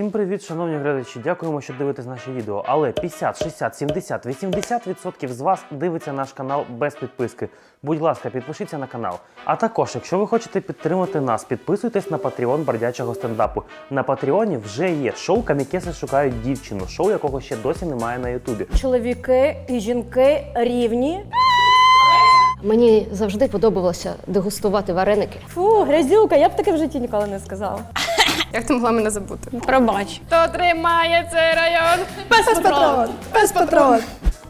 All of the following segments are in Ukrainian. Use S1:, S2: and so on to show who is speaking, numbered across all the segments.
S1: Всім привіт, шановні глядачі. Дякуємо, що дивитесь наші відео. Але 50, 60, 70, 80% з вас дивиться наш канал без підписки. Будь ласка, підпишіться на канал. А також, якщо ви хочете підтримати нас, підписуйтесь на Patreon бродячого стендапу. На Патреоні вже є шоу Камікеси шукають дівчину, шоу якого ще досі немає на Ютубі.
S2: Чоловіки і жінки рівні.
S3: Мені завжди подобалося дегустувати вареники.
S2: Фу, грязюка, я б таке в житті ніколи не сказала.
S4: Як ти могла мене забути? Пробач. Хто тримає цей район?
S2: Без патрон! Без патрон!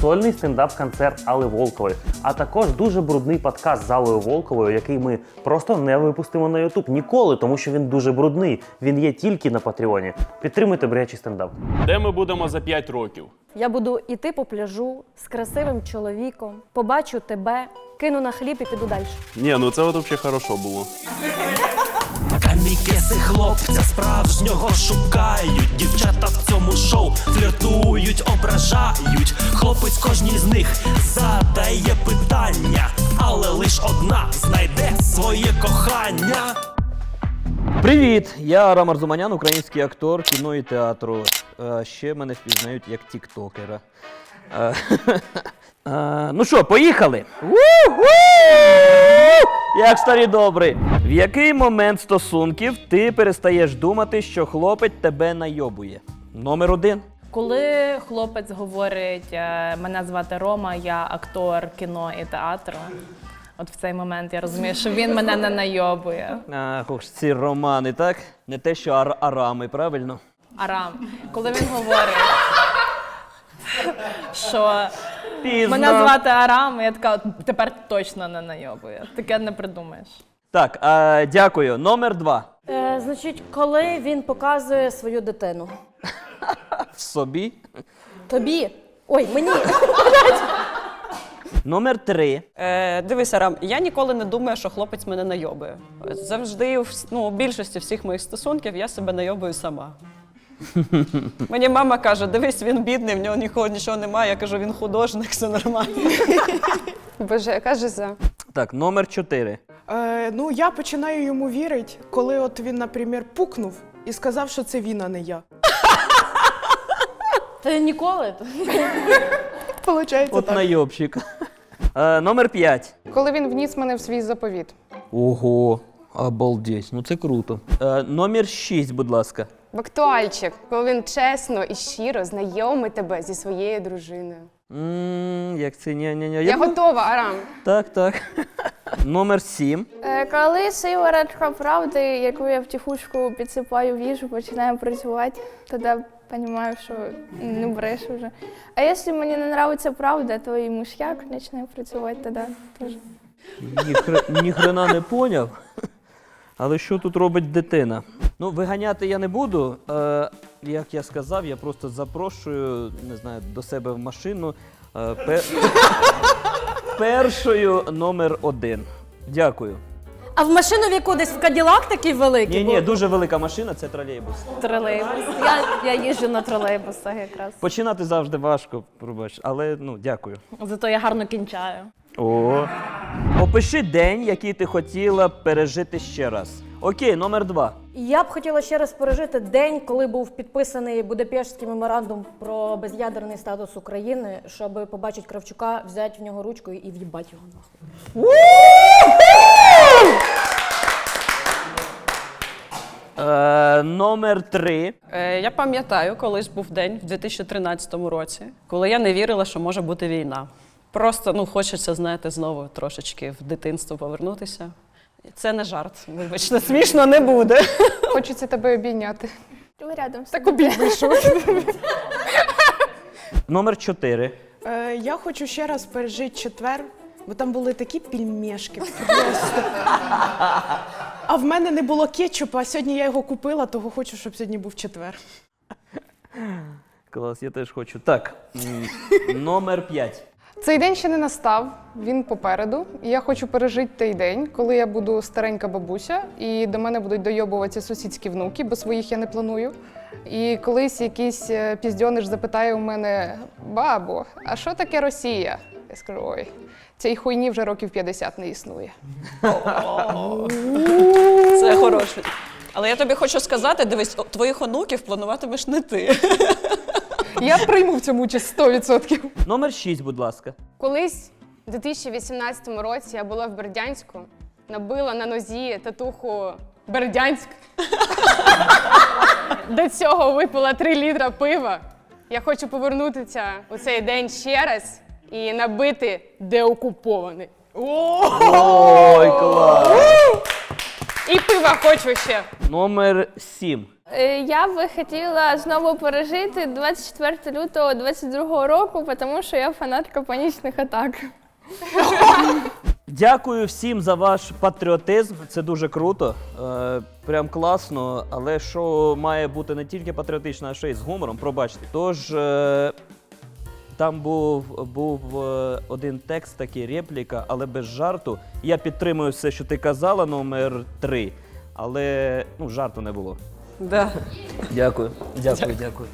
S1: Сольний стендап-концерт Алли Волкової, а також дуже брудний подкаст з Аллою Волковою, який ми просто не випустимо на Ютуб ніколи, тому що він дуже брудний. Він є тільки на Патреоні. Підтримуйте брячий стендап.
S5: Де ми будемо за 5 років?
S2: Я буду іти по пляжу з красивим чоловіком, побачу тебе, кину на хліб і піду далі.
S5: Ні, ну це от взагалі хорошо було.
S6: Камікеси хлопця справжнього шукають. Дівчата в цьому шоу фліртують, ображають. Хлопець кожній з них задає питання, але лиш одна знайде своє кохання.
S7: Привіт! Я Арам Арзуманян, український актор кіно і театру. Е, Ще мене впізнають як тіктокера. Е, е, Ну що, поїхали? Як старі добрі. В який момент стосунків ти перестаєш думати, що хлопець тебе найобує? Номер один.
S8: Коли хлопець говорить, е, мене звати Рома, я актор кіно і театру. От в цей момент я розумію, що він мене не найобує.
S7: Ах, ох, ці романи, так? Не те, що ар- арами, правильно?
S8: Арам, коли він говорить, що
S7: Пізно.
S8: мене звати Арам, і я така тепер точно не найобує. Таке не придумаєш.
S7: Так, е, дякую. Номер два.
S2: Е, значить, коли він показує свою дитину.
S7: В собі.
S2: Тобі. Ой, мені.
S7: Номер три.
S9: Е, дивися, Рам, я ніколи не думаю, що хлопець мене найобує. Завжди, в- ну, у більшості всіх моїх стосунків я себе найобую сама. Мені мама каже: дивись, він бідний, в нього нікого нічого немає. Я кажу, він художник, все нормально.
S4: Боже, яка жиза.
S7: Так, номер чотири.
S10: Е, ну, я починаю йому вірити, коли от він, наприклад, пукнув і сказав, що це він, а не я.
S2: Ти ніколи.
S10: Получається
S7: От
S10: так.
S7: найобщик. Е, номер п'ять.
S4: Коли він вніс мене в свій заповіт.
S7: Ого, обалдеть, ну це круто. Е, номер шість, будь ласка.
S4: В актуальчик, коли він чесно і щиро знайомить тебе зі своєю дружиною.
S7: м як це ня ня ня
S4: Я готова, Арам.
S7: Так, так. номер сім.
S11: Е, Коли сиворотка правди, яку я втихушку підсипаю в їжу, починає працювати, тоді розумію, що не брешу вже. А якщо мені не подобається правда, то і муш'як почне працювати тоді теж.
S7: Ніхре- Ніхрена не поняв. Але що тут робить дитина? Ну, виганяти я не буду. Е, як я сказав, я просто запрошую, не знаю, до себе в машину. Е, пе- першою номер один. Дякую.
S2: А в машину в яку десь в Каділак такий великий?
S7: Ні, ні, дуже велика машина, це тролейбус.
S8: Тролейбус. Я, я їжджу на тролейбусах якраз.
S7: Починати завжди важко, пробач, але ну дякую.
S8: Зато я гарно кінчаю.
S7: О. Опиши день, який ти хотіла пережити ще раз. Окей, номер два.
S2: Я б хотіла ще раз пережити день, коли був підписаний Будапештський меморандум про без'ядерний статус України, щоб побачити Кравчука, взяти в нього ручку і в'їбати його нахуй.
S7: Е, номер три.
S9: Е, я пам'ятаю, колись був день в 2013 році, коли я не вірила, що може бути війна. Просто ну, хочеться, знаєте, знову трошечки в дитинство повернутися. Це не жарт, вибачте, смішно не буде.
S4: Хочеться тебе обійняти.
S11: Ви рядом
S4: Так
S11: тобою.
S4: вийшов.
S7: Номер чотири.
S10: Е, я хочу ще раз пережити четвер, бо там були такі пільмешки просто. А в мене не було кетчупа, а сьогодні я його купила, того хочу, щоб сьогодні був четвер.
S7: Клас, я теж хочу. Так. м, Номер п'ять.
S4: Цей день ще не настав, він попереду. Я хочу пережити той день, коли я буду старенька бабуся, і до мене будуть дойобуватися сусідські внуки, бо своїх я не планую. І колись якийсь е, піздьониш запитає у мене: бабу, а що таке Росія? Я скажу, ой, цій хуйні вже років 50 не існує.
S9: Це хороше. Але я тобі хочу сказати: дивись, твоїх онуків плануватимеш не ти.
S4: Я прийму в цьому участь 100%.
S7: Номер 6, будь ласка.
S12: Колись у 2018 році я була в Бердянську, набила на нозі татуху Бердянськ. До цього випила 3 літра пива. Я хочу повернутися у цей день ще раз і набити деокупований.
S7: Ой, клас!
S12: І пива хочу ще.
S7: Номер 7.
S11: Е, Я би хотіла знову пережити 24 лютого 22 року, тому що я фанатка панічних атак.
S7: Дякую всім за ваш патріотизм. Це дуже круто. Е, прям класно. Але що має бути не тільки патріотично, а ще й з гумором, пробачте. Тож е, там був, був один текст, такий репліка, але без жарту. Я підтримую все, що ти казала, номер 3. Але ну, жарту не було.
S9: Да.
S7: Дякую, дякую, дякую.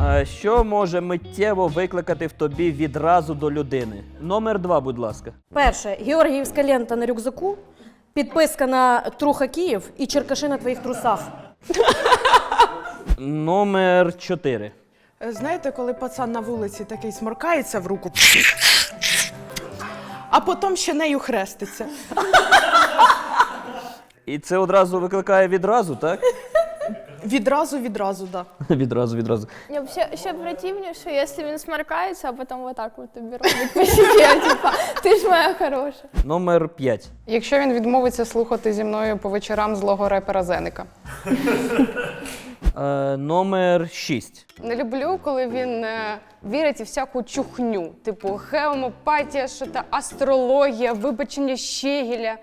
S7: А що може миттєво викликати в тобі відразу до людини? Номер два, будь ласка.
S2: Перше, Георгіївська лента на рюкзаку, підписка на Труха Київ і черкаши на твоїх трусах.
S7: Номер чотири.
S10: Знаєте, коли пацан на вулиці такий сморкається в руку, а потім ще нею хреститься.
S7: І це одразу викликає відразу, так?
S10: Відразу, відразу, так.
S7: відразу, відразу.
S11: Я ще, ще противніше, якщо він смаркається, а потім отак от тобі робить по себе, типа, ти ж моя хороша.
S7: Номер п'ять.
S4: Якщо він відмовиться слухати зі мною по вечорам злого репера Зеника.
S7: Е, номер шість.
S12: Не люблю, коли він е, вірить у всяку чухню, типу геомопатія, що та астрологія, вибачення Щегеля.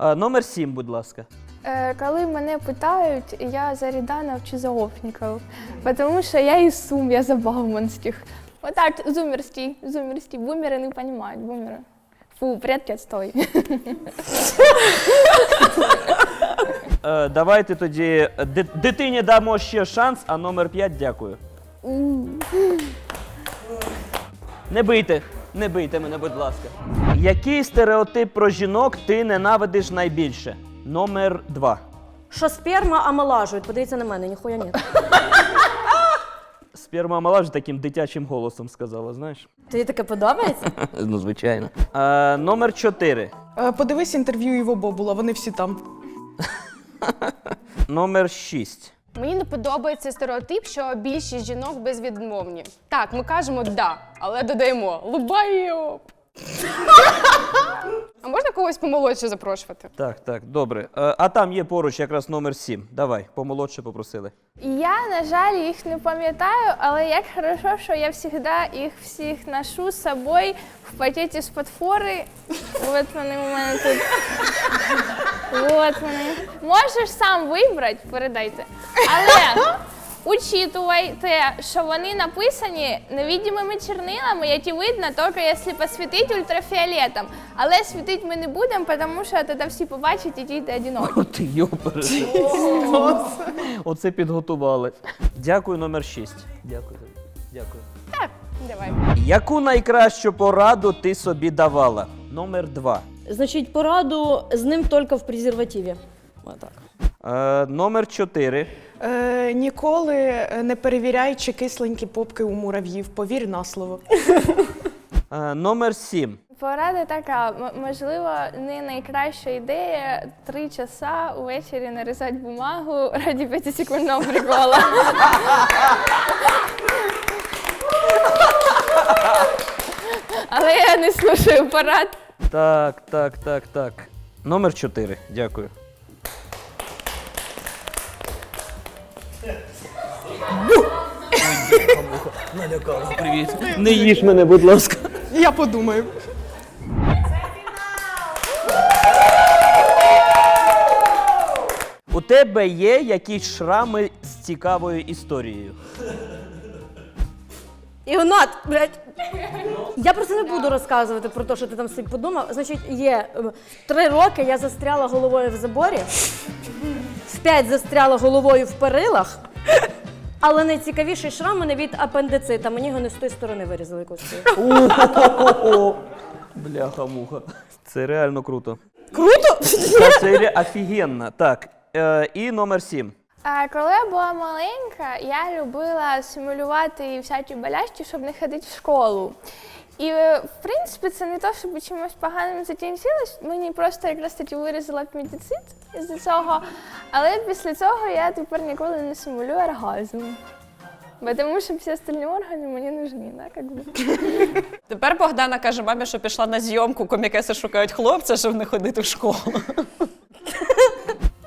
S7: Е, номер сім, будь ласка.
S11: Е, коли мене питають, я за Ріданов чи за Офніков, тому що я із Сум, я за Бауманських. Отак, зумерський, зумерський. Бумери не розуміють, бумери. Фу, предки отстой.
S7: Е, давайте тоді дитині дамо ще шанс, а номер п'ять дякую. Не бийте, не бийте мене, будь ласка. Який стереотип про жінок ти ненавидиш найбільше? Номер два.
S2: Що сперма омолажують, подивіться на мене, ніхуя ні.
S7: Сперма мала ж таким дитячим голосом сказала, знаєш?
S2: Тобі таке подобається?
S7: ну, звичайно. Е, номер чотири.
S10: Е, Подивись інтерв'ю Іво Бобула, вони всі там.
S7: Номер шість.
S12: Мені не подобається стереотип, що більшість жінок безвідмовні. Так, ми кажемо да, але додаємо лубайоп. А можна когось помолодше запрошувати?
S7: Так, так, добре. Е, а там є поруч якраз номер сім. Давай, помолодше попросили.
S11: Я, на жаль, їх не пам'ятаю, але як хорошо, що я завжди їх всіх ношу з собою в пакеті з фори. От вони у мене тут. От вони. Можеш сам вибрати, передайте. Але учитывай те, що вони написані невидимими чернилами, які видно тільки якщо посвітити ультрафіолетом. Але світити ми не будемо, тому що тоді всі побачать і діти одинокі.
S7: О, ти. Оце підготували. Дякую, номер шість. Дякую. Дякую.
S12: Так, Давай.
S7: Яку найкращу пораду ти собі давала? Номер два.
S2: Значить, пораду з ним тільки в презервативі. Отак.
S7: Е, номер чотири.
S10: Е, ніколи не перевіряй, чи кисленькі попки у мурав'їв. Повір на слово.
S7: Е, номер сім.
S11: Порада така, м- можливо, не найкраща ідея три часа увечері нарізати бумагу раді п'ятисекундного прикола. Але я не слушаю порад.
S7: Так, так, так, так. Номер чотири. Дякую. Привіт. Не їж мене, будь ласка.
S10: Я подумаю.
S7: У тебе є якісь шрами з цікавою історією?
S2: Ігнат, блядь. Я просто не буду розказувати про те, що ти там собі подумав. Значить, є е, три роки я застряла головою в заборі, в п'ять застряла головою в перилах, але найцікавіший шрам у мене від апендицита. Мені його не з тої сторони вирізали якось.
S7: Бляха-муха. Це реально круто.
S2: Круто?
S7: Та це ре- офігенно. Так, е, і номер сім.
S11: Коли я була маленька, я любила симулювати всякі болячки, щоб не ходити в школу. І е, в принципі це не то, щоб чимось поганим закінчилось. Мені просто якраз таки вирізала апендицит із цього. Але після цього я тепер ніколи не симулюю оргазм. Бо Тому що всі остальні органи мені нужні, да, как би.
S9: Тепер Богдана каже мамі, що пішла на зйомку, комікеси шукають хлопця, щоб не ходити в школу.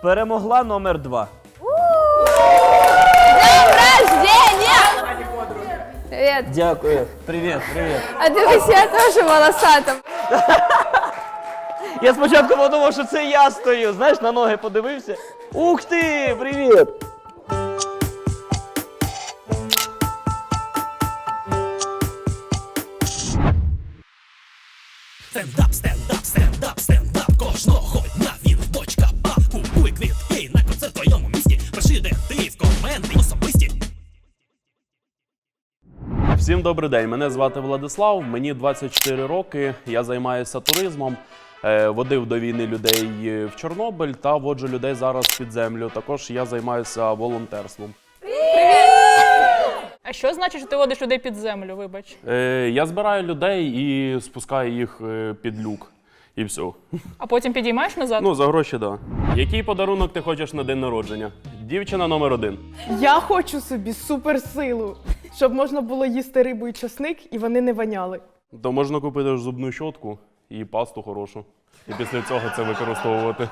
S7: Перемогла номер два.
S11: Привет.
S7: Дякую. Привіт, привіт.
S11: А дивись, я теж волосата.
S7: Я спочатку подумав, що це я стою. Знаєш, на ноги подивився. Ух ти! Привіт!
S6: Стендап, стендап,
S5: Всім добрий день. Мене звати Владислав, мені 24 роки. Я займаюся туризмом. е, Водив до війни людей е, в Чорнобиль та воджу людей зараз під землю. Також я займаюся волонтерством.
S12: А що значить, що ти водиш людей під землю, вибач?
S5: Е, Я збираю людей і спускаю їх е, під люк. І все.
S12: А потім підіймаєш назад?
S5: Ну, за гроші, так. Да. Який подарунок ти хочеш на день народження? Дівчина номер один.
S10: Я хочу собі суперсилу, щоб можна було їсти рибу і часник, і вони не воняли.
S5: То можна купити ж зубну щотку і пасту хорошу. І після цього це використовувати.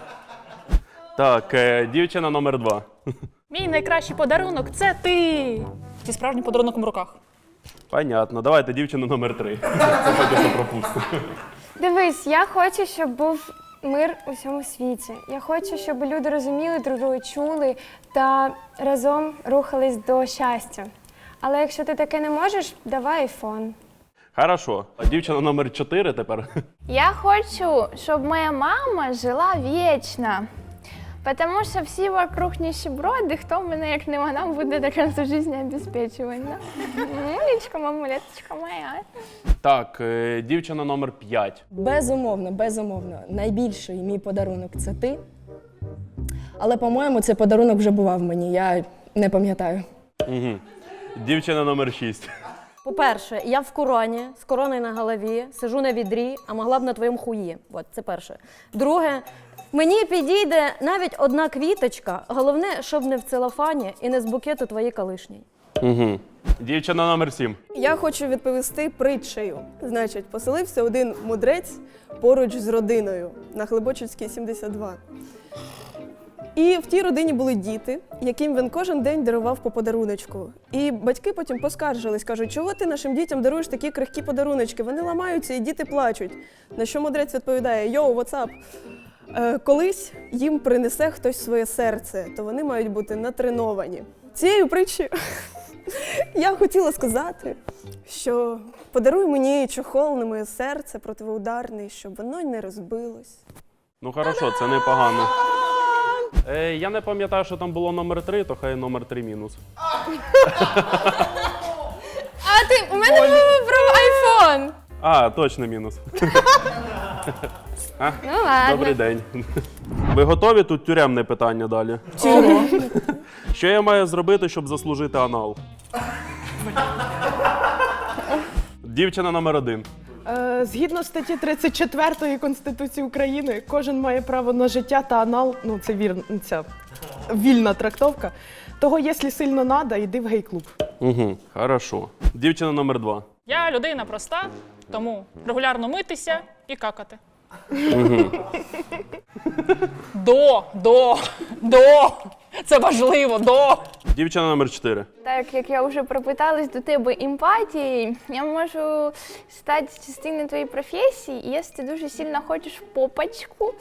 S5: Так, е, дівчина номер два.
S12: Мій найкращий подарунок це ти. Зі справжнім подарунком в руках.
S5: Понятно. Давайте дівчина номер три. Це поки що пропустимо.
S11: Дивись, я хочу, щоб був мир у всьому світі. Я хочу, щоб люди розуміли друг друга, чули та разом рухались до щастя. Але якщо ти таке не можеш, давай айфон.
S5: Хорошо. А дівчина номер чотири тепер.
S11: Я хочу, щоб моя мама жила вічно. Потому що всі вокруг нищеброди, хто мене як не вона буде до кінця життя обезпечувати. Мулечка, мамулеточка моя.
S5: Так, е, дівчина номер п'ять.
S13: Безумовно, безумовно. Найбільший мій подарунок це ти. Але, по-моєму, цей подарунок вже бував мені, я не пам'ятаю.
S5: Угу. Дівчина номер шість.
S2: По-перше, я в короні, з короною на голові, сижу на відрі, а могла б на твоєму хуї. От, це перше. Друге, мені підійде навіть одна квіточка. Головне, щоб не в целофані і не з букету твоєї колишньої.
S5: Угу. Дівчина номер сім.
S13: Я хочу відповісти притчею. Значить, поселився один мудрець поруч з родиною на Глибочицькій 72. І в тій родині були діти, яким він кожен день дарував по подаруночку. І батьки потім поскаржились, кажуть, чого ти нашим дітям даруєш такі крихкі подаруночки? Вони ламаються і діти плачуть. На що мудрець відповідає: Йоу, what's? Е, колись їм принесе хтось своє серце, то вони мають бути натреновані. Цією притчею я хотіла сказати, що подаруй мені чохол на моє серце противоударний, щоб воно не розбилось.
S5: Ну хорошо, це непогано. Е, я не пам'ятаю, що там було номер три, то хай номер три мінус.
S11: А ти у мене був про айфон.
S5: А, точно мінус. А,
S11: Ну ладно.
S5: Добрий день. Ви готові? Тут тюремне питання далі. Що я маю зробити, щоб заслужити анал? Дівчина номер один.
S10: Е, згідно статті 34 Конституції України, кожен має право на життя та анал. Ну, це ця вільна трактовка. Того, якщо сильно надо, йди в гей-клуб.
S5: Угу, хорошо. Дівчина номер два.
S12: Я людина проста, тому регулярно митися і какати. До, до, до. Це важливо, до.
S5: Дівчина номер чотири.
S11: Так як я вже пропиталась до тебе емпатією, я можу стати частиною твоєї професії, і якщо ти дуже сильно хочеш попочку,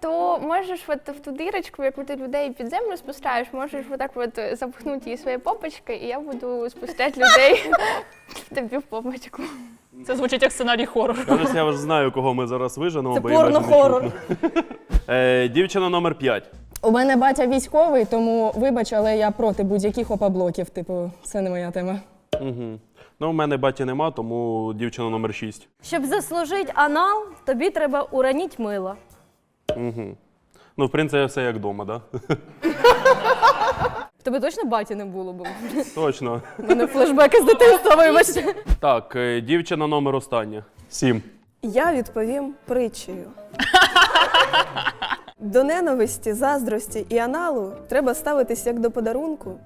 S11: то можеш от в ту дирочку, яку ти людей під землю спускаєш, можеш отак от запхнути її своєю попочкою, і я буду спускати людей тобі в попочку.
S12: Це звучить як сценарій хорору.
S5: Кажуть, я вже знаю, кого ми зараз виженемо,
S13: Це
S5: бо іначе не
S13: порно-хорор.
S5: чутно. Е, дівчина номер п'ять.
S13: У мене батя військовий, тому вибач, але я проти будь-яких опаблоків. Типу, це не моя тема.
S5: Угу. Ну, у мене баті нема, тому дівчина номер шість.
S2: Щоб заслужити анал, тобі треба уроніть мило.
S5: Угу. Ну, в принципі, все як вдома, так? Да?
S2: В тебе точно баті не було, бо
S5: Точно.
S2: в мене флешбеки з дитинства, вибачте.
S5: Так, е, дівчина номер остання. Сім.
S13: Я відповім притчею. До ненависті, заздрості і аналу треба ставитись як до подарунку,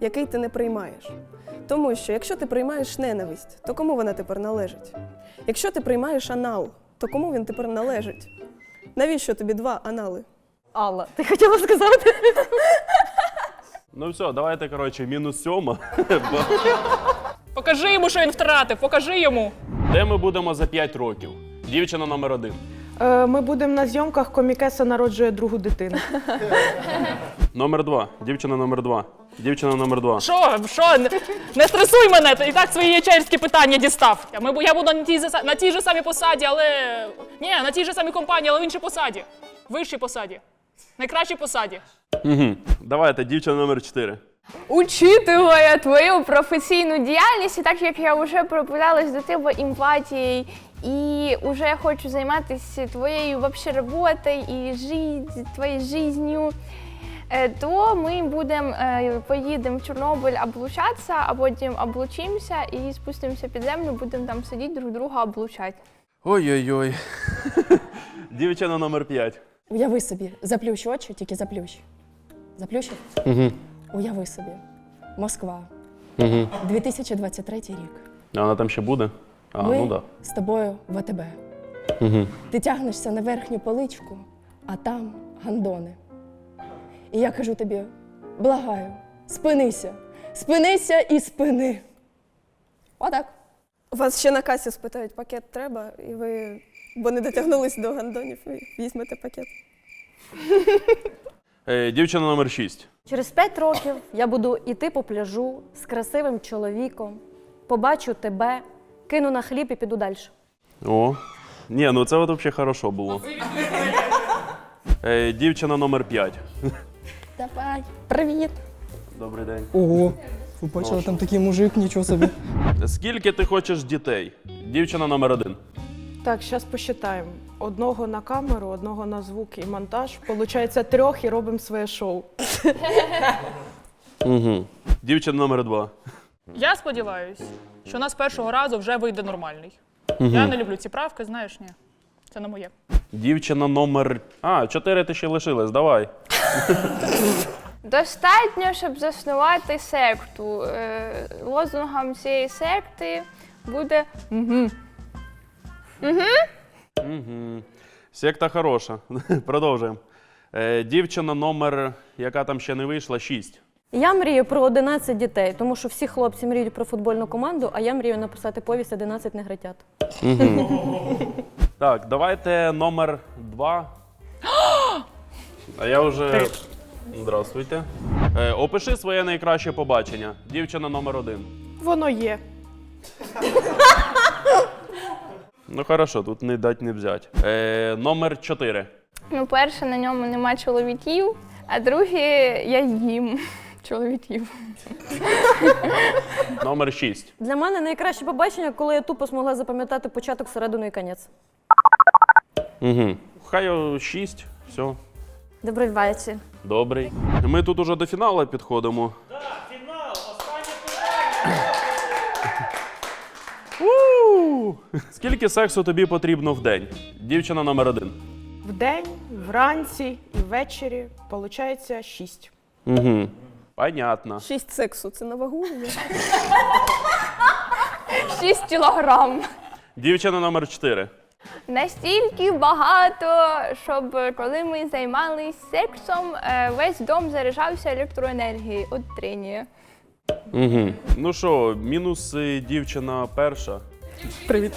S13: який ти не приймаєш. Тому що якщо ти приймаєш ненависть, то кому вона тепер належить? Якщо ти приймаєш анал, то кому він тепер належить? Навіщо тобі два анали?
S2: Алла, ти хотіла сказати?
S5: Ну все, давайте, коротше, мінус сьома.
S14: Покажи йому, що він втратив, покажи йому.
S5: Де ми будемо за 5 років? Дівчина номер один.
S10: Е, Ми будемо на зйомках комікеса народжує другу дитину.
S5: Номер два. Дівчина номер два. Дівчина номер два.
S14: Що, що, не, не стресуй мене, ти і так свої ячерські питання дістав. Я, ми, я буду на тій, заса- на тій же самій посаді, але. Ні, на тій же самій компанії, але в іншій посаді. Вищій посаді. Найкращій посаді.
S5: Угу. Давайте, дівчина номер 4.
S11: Учитывая твою професійну діяльність, і так як я вже пропиталась до тебе емпатією і вже хочу займатися твоєю вообще роботою і жить, твоєю життю, е, то ми будемо е, поїдемо в Чорнобиль облучатися, а потім облучимося і спустимося під землю, будемо там сидіти друг друга облучати.
S5: Ой-ой-ой. Дівчина номер 5.
S15: Уяви собі, заплющ очі, тільки заплющ. Заплющ?
S5: Угу.
S15: Уяви собі. Москва,
S5: Угу.
S15: 2023 рік.
S5: А вона там ще буде? А,
S15: Ми
S5: ну так.
S15: з тобою в АТБ.
S5: Угу.
S15: Ти тягнешся на верхню поличку, а там гандони. І я кажу тобі: благаю, спинися, спинися і спини. Отак.
S13: Вас ще на касі спитають, пакет треба, і ви, бо не дотягнулись до гандонів, і візьмете пакет.
S5: Е, дівчина номер 6.
S2: Через 5 років я буду іти по пляжу з красивим чоловіком, побачу тебе, кину на хліб і піду далі.
S5: О. Ні, ну це от взагалі хорошо було. Е, дівчина номер 5.
S15: Давай, привіт.
S5: Добрий день.
S16: Ого, побачила там такий мужик, нічого собі.
S5: Скільки ти хочеш дітей? Дівчина номер 1.
S10: Так, зараз посчитаємо. Одного на камеру, одного на звук і монтаж. Получається трьох і робимо своє шоу.
S5: Угу. Дівчина номер 2.
S14: Я сподіваюся, що у нас першого разу вже вийде нормальний.
S5: Угу.
S14: Я не люблю ці правки, знаєш, ні. Це не моє.
S5: Дівчина номер. А, 4 ти ще лишилась, давай.
S11: Достатньо, щоб заснувати секту. Е, Лозунгом цієї секти буде угу. Угу.
S5: Угу. Секта хороша. Продовжуємо. Е, дівчина номер, яка там ще не вийшла, 6.
S2: Я мрію про 11 дітей, тому що всі хлопці мріють про футбольну команду, а я мрію написати повість 11 негритят.
S5: Так, давайте номер 2. А я вже. Здравствуйте. Е, опиши своє найкраще побачення. Дівчина номер 1.
S10: Воно є.
S5: Ну хорошо, тут не дать не взять. Е, номер 4.
S11: Ну, перше, на ньому нема чоловіків, а друге, я їм чоловіків.
S5: Номер 6.
S2: Для мене найкраще побачення, коли я тупо змогла запам'ятати початок, середину і кінець.
S5: Угу. Хай 6. Все.
S2: Добрий вечір.
S5: Добрий. Ми тут уже до фіналу підходимо. У! Скільки сексу тобі потрібно в день? Дівчина номер один.
S10: Вдень, вранці і ввечері. Получається шість.
S5: Угу. Понятно.
S13: Шість сексу це на вагу.
S11: Шість кілограм.
S5: Дівчина номер 4.
S11: Настільки багато, щоб коли ми займалися сексом, е, весь дом заряджався електроенергією від трення.
S5: Угу. Ну що, мінус е, дівчина перша.
S16: Привіт.